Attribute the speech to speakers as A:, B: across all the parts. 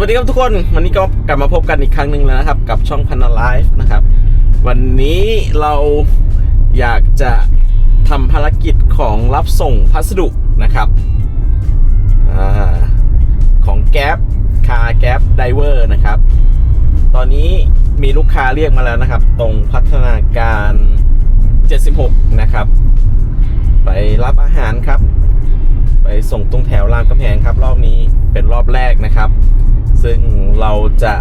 A: วัสดีครับทุกคนวันนี้ก็กลับมาพบกันอีกครั้งหนึ่งแล้วนะครับ กับช่องพันนาไลฟ์นะครับ วันนี้เราอยากจะทำภารกิจของรับส่งพัสดุนะครับอของแก๊ปคาแก๊ปไดเวอร์นะครับ ตอนนี้มีลูกค้าเรียกมาแล้วนะครับ ตรงพัฒนาการ 76 นะครับ ไปรับอาหารครับ ไปส่งตรงแถวรามกำแพงครับ รอบนี้เป็นรอบแรกนะครับ ซึ่งเราจะ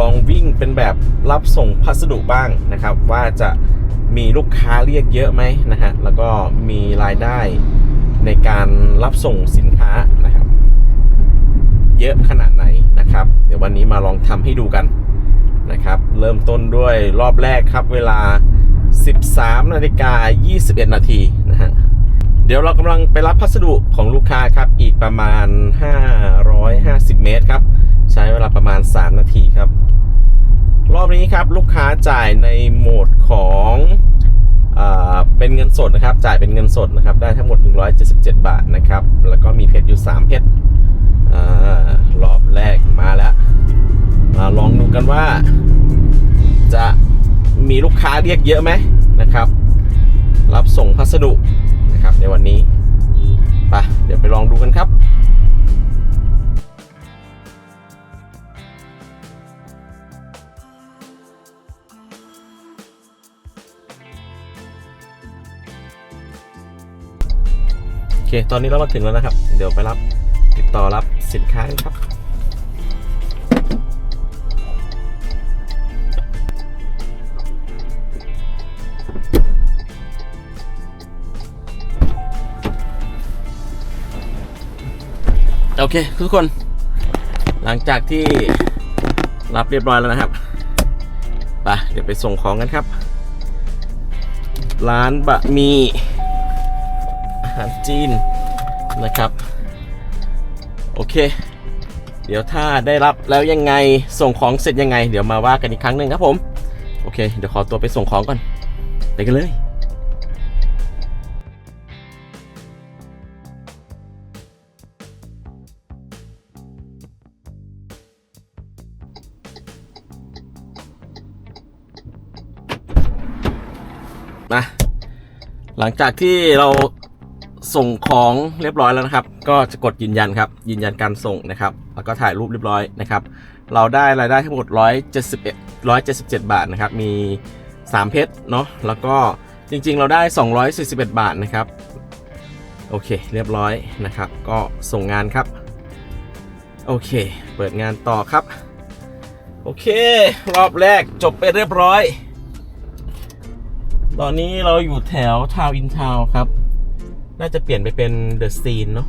A: ลองวิ่งเป็นแบบรับส่งพัสดุบ้างนะครับ ว่าจะมีลูกค้าเรียกเยอะไหมนะฮะแล้วก็มีรายได้ในการรับส่งสินค้านะครับ เยอะขนาดไหนนะครับ เดี๋ยววันนี้มาลองทำให้ดูกันนะครับ เริ่มต้นด้วยรอบแรกครับเวลา 13นาฬิกา21 นาทีนะฮะเดี๋ยวเรากำลังไปรับพัสดุของลูกค้าครับ อีกประมาณ 550 เมตรครับ ใช้เวลาประมาณ 3 นาทีครับ รอบนี้ครับลูกค้าจ่ายในโหมดของอเป็นเงินสดนะครับ จ่ายเป็นเงินสดนะครับ ได้ทั้งหมด 177 บาทนะครับ แล้วก็มีเพชรอยู่ 3 เพชรรอบแรกมาแล้วมาลองดูกันว่า จะมีลูกค้าเรียกเยอะไหมนะครับ รับส่งพัสดุนะครับในวันนี้ไปเดี๋ยวไปลองดูกันครับ ค ตอนนี้เรามาถึงแล้วนะครับ เดี๋ยวไปรับติดต่อรับสินค้าครับ โอเค ทุกคน หลังจากที่รับเรียบร้อยแล้วนะครับไปเดี๋ยวไปส่งของกันครับ ร้านบะหมี่ารจีนนะครับ โอเค เดี๋ยวถ้าได้รับแล้วยังไงส่งของเสร็จยังไง เดี๋ยวมาว่ากันอีกครั้งหนึ่งครับผม โอเค เดี๋ยวขอตัวไปส่งของก่อน ไปกันเลยนะหลังจากที่เรา ส่งของเรียบร้อยแล้วนะครับ ก็จะกดยืนยันครับ ยืนยันการส่งนะครับ แล้วก็ถ่ายรูปเรียบร้อยนะครับ เราได้รายได้ทั้งหมด 171 177 บาทนะครับ มี 3 เพชรเนาะ แล้วก็จริงๆ เราได้ 241 บาทนะครับ โอเค เรียบร้อยนะครับ ก็ส่งงานครับ โอเค เปิดงานต่อครับ โอเค รอบแรกจบไปเรียบร้อย ตอนนี้เราอยู่แถวทาวอินทาวครับ น่าจะเปลี่ยนไปเป็นเดอะซีนเนาะ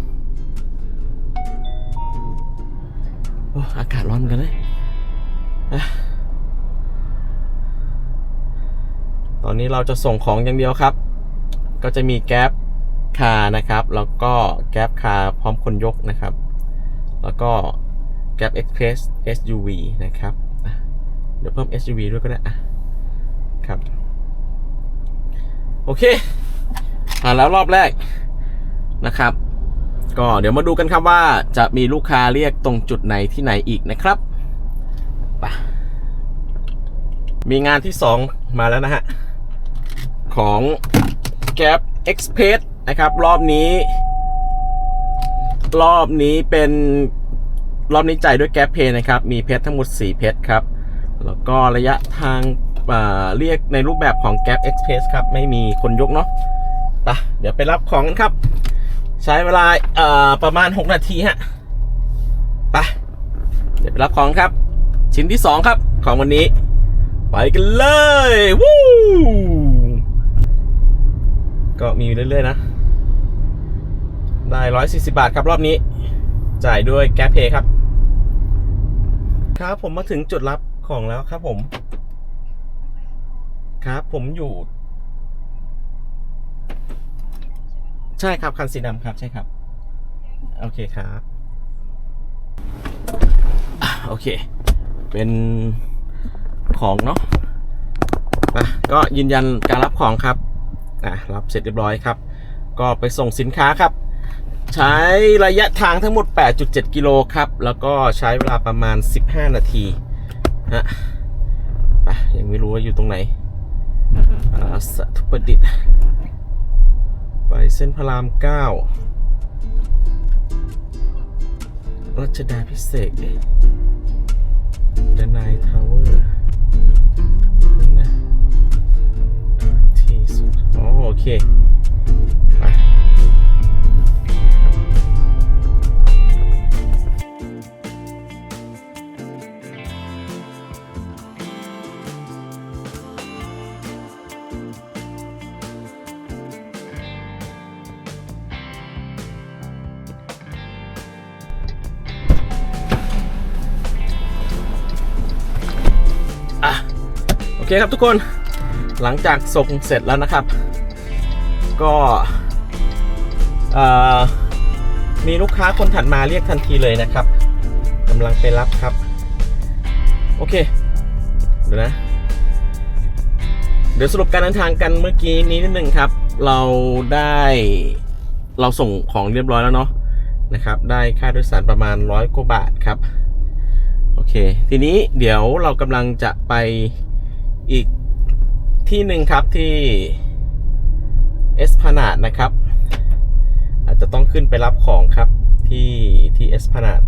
A: โอ้อากาศร้อนเหมือนกันเลยอตอนนี้เราจะส่งของอย่างเดียวครับ ก็จะมีแก๊ปคาร์นะครับ แล้วก็แก๊ปคาร์พร้อมคนยกนะครับ แล้วก็แก๊ปเอ็กเพรส SUV นะครับ เดี๋ยวเพิ่ม SUV ด้วยก็ได้ครับ โอเค ผ่านแล้วรอบแรกนะครับ ก็เดี๋ยวมาดูกันครับว่าจะมีลูกค้าเรียกตรงจุดไหนที่ไหนอีกนะครับไปมีงานที่ 2 มาแล้วนะฮะ ของ Gap Express นะครับ รอบนี้ รอบนี้เป็นรอบนี้จ่ายด้วย Gap Pay นะครับ มีเพชรทั้งหมด 4 เพชรครับ แล้วก็ระยะทางอ่าเรียกในรูปแบบของ Gap Express ครับ ไม่มีคนยกเนาะ ไปเดี๋ยวไปรับของกันครับ ใช้เวลาเอ่อประมาณ 6 นาทีฮะไปเดี๋ยวไปรับของครับ ชิ้นที่ 2 ครับ ของวันนี้ ไปกันเลยวู้ก็มีเรื่อยๆนะ ได้ 140 บาทครับรอบนี้ จ่ายด้วย Gap Pay ครับ ครับผมมาถึงจุดรับของแล้วครับผม ครับผมอยู่ ใช่ครับ คันสีดำครับใช่ครับ โอเคครับ โอเค เป็นของเนาะอะก็ยืนยันการรับของครับอะรับเสร็จเรียบร้อยครับ ก็ไปส่งสินค้าครับ ใช้ระยะทางทั้งหมด 8.7 กิโลครับ แล้วก็ใช้เวลาประมาณ 15 นาทีฮะไปยังไม่รู้ว่าอยู่ตรงไหนอ่าสถุประดิษฐ์ ไปเส้นพระราม 9 รัชดาพิเศษเดนายทาวเวอร์นะทีสุดอ๋อโอเค คครับทุกคนหลังจากส่งเสร็จแล้วนะครับ ก็มีลูกค้าคนถัดมาเรียกทันทีเลยนะครับกำลังไปรับครับ โอเคเดี๋ยวนะ เดี๋ยวสรุปการเดินทางกันเมื่อกี้นี้นิดนึงครับ เราได้เราส่งของเรียบร้อยแล้วเนาะนะครับ ได้ค่าโดยสารประมาณร้อยกว่าบาทครับ โอเค ทีนี้เดี๋ยวเรากำลังจะไป อีกที่หนึ่งครับที่เอสพนาดนะครับ อาจจะต้องขึ้นไปรับของครับที่ที่เอสพนาด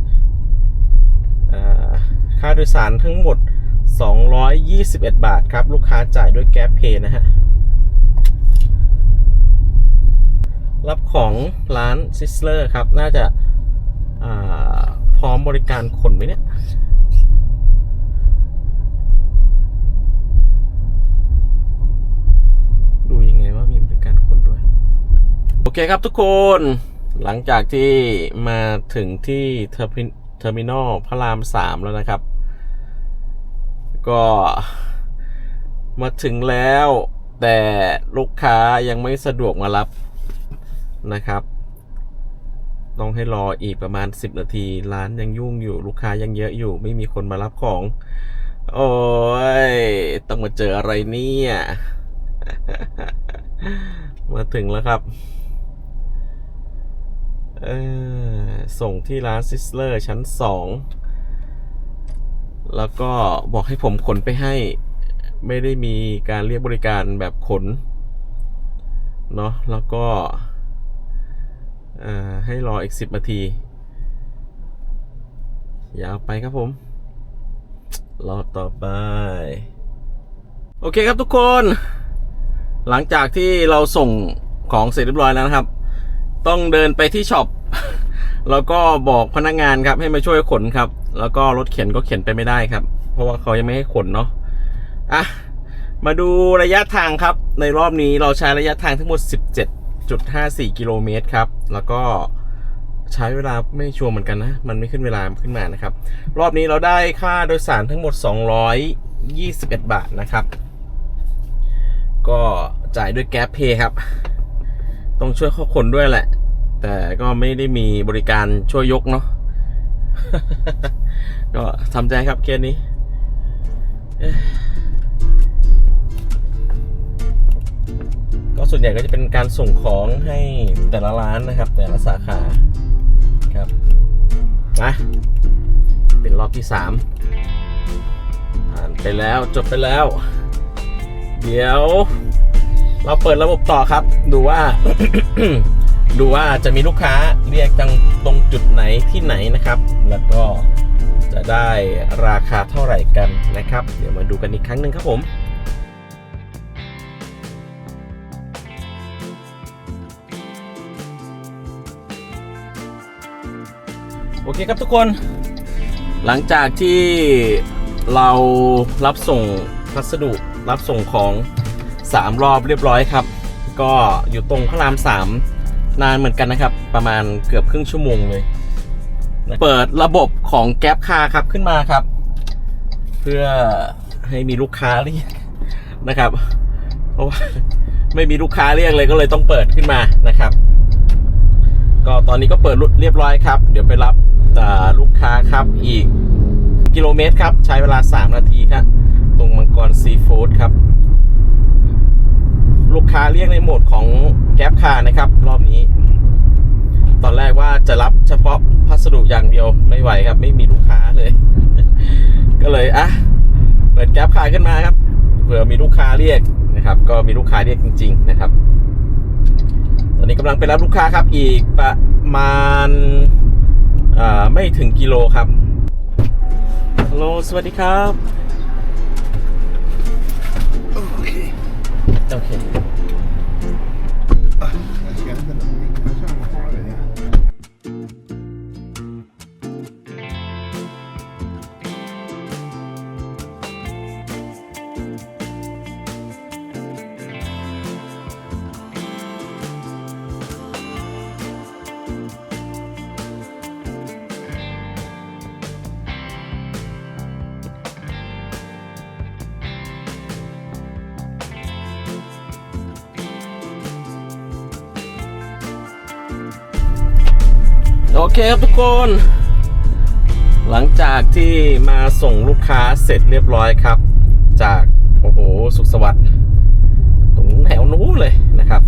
A: ค่าโดยสารทั้งหมด 221 บาทครับ ลูกค้าจ่ายด้วยแก๊ปเพย์นะฮะ รับของร้านซิสเลอร์ครับ น่าจะาพร้อมบริการขนไหมเนี่ย เคครับทุกคน หลังจากที่มาถึงที่เทอร์มิเทอร์มินอลพระรามสามแล้วนะครับ ก็มาถึงแล้วแต่ลูกค้ายังไม่สะดวกมารับนะครับ ต้องให้รออีกประมาณ 10 นาที ร้านยังยุ่งอยู่ลูกค้ายังเยอะอยู่ ไม่มีคนมารับของ โอ้ย ต้องมาเจออะไรเนี่ย มาถึงแล้วครับ เออส่งที่ร้านซิสเลอร์ชั้นสองแล้วก็บอกให้ผมขนไปให้ ไม่ได้มีการเรียกบริการแบบขน เนาะแล้วก็ให้รออีก10นาที ยาวไปครับผม รอต่อไป โอเคครับทุกคน หลังจากที่เราส่งของเสร็จเรียบร้อยแล้วนะครับ ต้องเดินไปที่ช็อป แล้วก็บอกพนักงานครับให้มาช่วยขนครับ แล้วก็รถเข็นก็เข็นไปไม่ได้ครับ เพราะว่าเขายังไม่ให้ขนเนาะอะมาดูระยะทางครับ ในรอบนี้เราใช้ระยะทางทั้งหมด 17.54 กิโลเมตรครับ แล้วก็ใช้เวลาไม่ชัวร์เหมือนกันนะ มันไม่ขึ้นเวลาขึ้นมานะครับ รอบนี้เราได้ค่าโดยสารทั้งหมด 221 บาทนะครับ ก็จ่ายด้วยแก๊ปเพย์ครับ ต้องช่วยข้อคนด้วยแหละ แต่ก็ไม่ได้มีบริการช่วยยกเนาะก็ทำใจครับเคสนี้ก็ส่วนใหญ่ก็จะเป็นการส่งของให้แต่ละร้านนะครับ แต่ละสาขาครับนะเป็นรอบที่สามผ่านไปแล้วจบไปแล้ว เดี๋ยว เราเปิดระบบต่อครับ ดูว่า ดูว่าจะมีลูกค้าเรียกตังตรงจุดไหนที่ไหนนะครับ แล้วก็จะได้ราคาเท่าไหร่กันนะครับ เดี๋ยวมาดูกันอีกครั้งหนึ่งครับผมโอเคครับทุกคน หลังจากที่เรารับส่งพัสดุรับส่งของ 3 รอบเรียบร้อยครับ ก็อยู่ตรงพระรามสามนานเหมือนกันนะครับ ประมาณเกือบครึ่งชั่วโมงเลย เปิดระบบของแก๊ปคาครับขึ้นมาครับ เพื่อให้มีลูกค้าเรียกนะครับ เพราะว่าไม่มีลูกค้าเรียกเลยก็เลยต้องเปิดขึ้นมานะครับ ก็ตอนนี้ก็เปิดเรียบร้อยครับ เดี๋ยวไปรับลูกค้าครับอีกกิโลเมตรครับ ใช้เวลา 3 นาทีครับ ตรงมังกรซีฟู้ดครับ ลูกค้าเรียกในโหมดของแก๊ปคาร์นะครับ รอบนี้ ตอนแรกว่าจะรับเฉพาะพัสดุอย่างเดียวไม่ไหวครับ ไม่มีลูกค้าเลย ก็เลยอะเปิดแก๊ปขายขึ้นมาครับเผื่อมีลูกค้าเรียกนะครับ ก็มีลูกค้าเรียกจริง ๆ นะครับ ตอนนี้กำลังไปรับลูกค้าครับอีกประมาณอ่าไม่ถึงกิโลครับฮัลโหลสวัสดีครับ โเคครับทุกคน หลังจากที่มาส่งลูกค้าเสร็จเรียบร้อยครับ จาก โอ้โห สุขสวัสดิ์ตรงแถวนู้นเลยนะครับ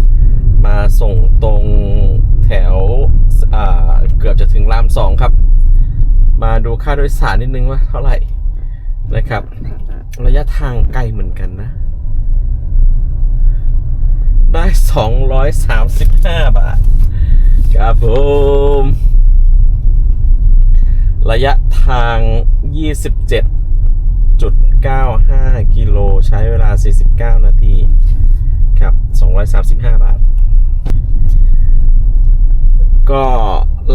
A: มาส่งตรงแถวเกือบจะถึงรามสองครับ มาดูค่าโดยสารนิดนึงว่าเท่าไหร่นะครับ ระยะทางไกลเหมือนกันนะ ได้ 235 บาท ครับผม ระยะทาง 27.95 กิโล ใช้เวลา 49 นาที ครับ 235 บาท ก็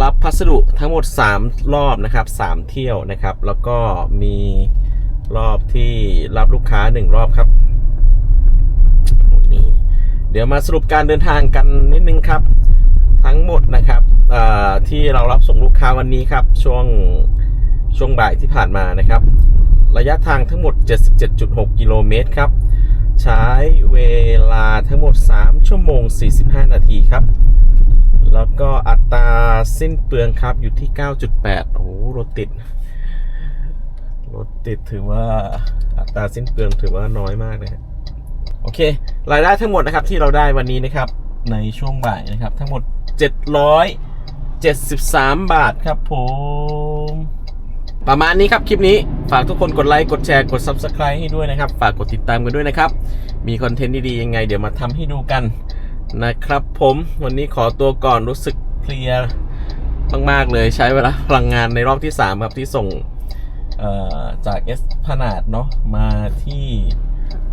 A: รับพัสดุทั้งหมด 3 รอบนะครับ 3 เที่ยวนะครับ แล้วก็มีรอบที่รับลูกค้า 1 รอบครับนี่เดี๋ยวมาสรุปการเดินทางกันนิดนึงครับ ทั้งหมดนะครับเอ่อที่ เรารับส่งลูกค้าวันนี้ครับ ช่วงช่วงบ่ายที่ผ่านมานะครับ ระยะทางทั้งหมด 77.6 กิโลเมตรครับ ใช้เวลาทั้งหมด 3 ชั่วโมง 45 นาทีครับ แล้วก็อัตราสิ้นเปลืองครับอยู่ที่ 9.8 โอ้โรถติด รถติดถือว่าอัตราสิ้นเปลืองถือว่าน้อยมากนะฮะโอเค รายได้ทั้งหมดนะครับที่เราได้วันนี้นะครับในช่วงบ่ายนะครับทั้งหมด 700 73 บาทครับผม ประมาณนี้ครับคลิปนี้ ฝากทุกคนกดไลค์ กดแชร์ กด Subscribe ให้ด้วยนะครับ ฝากกดติดตามกันด้วยนะครับ มีคอนเทนต์ดีๆยังไง เดี๋ยวมาทำให้ดูกันนะครับผมวันนี้ขอตัวก่อนรู้สึกเพลียมากๆเลยใช้เวลาพลังงานในรอบที่ 3 ครับที่ส่งจากเอสพนาดเนาะมาที่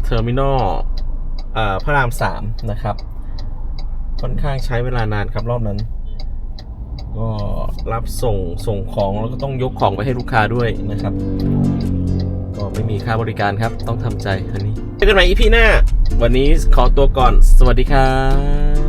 A: เทอร์มินอลพระรามสามนะครับ ค่อนข้างใช้เวลานานครับรอบนั้น ก็รับส่งส่งของแล้วก็ต้องยกของไปให้ลูกค้าด้วยนะครับ ก็ไม่มีค่าบริการครับต้องทำใจอันนี้เจอกันใหม่อีพีหน้า วันนี้ขอตัวก่อน สวัสดีครับ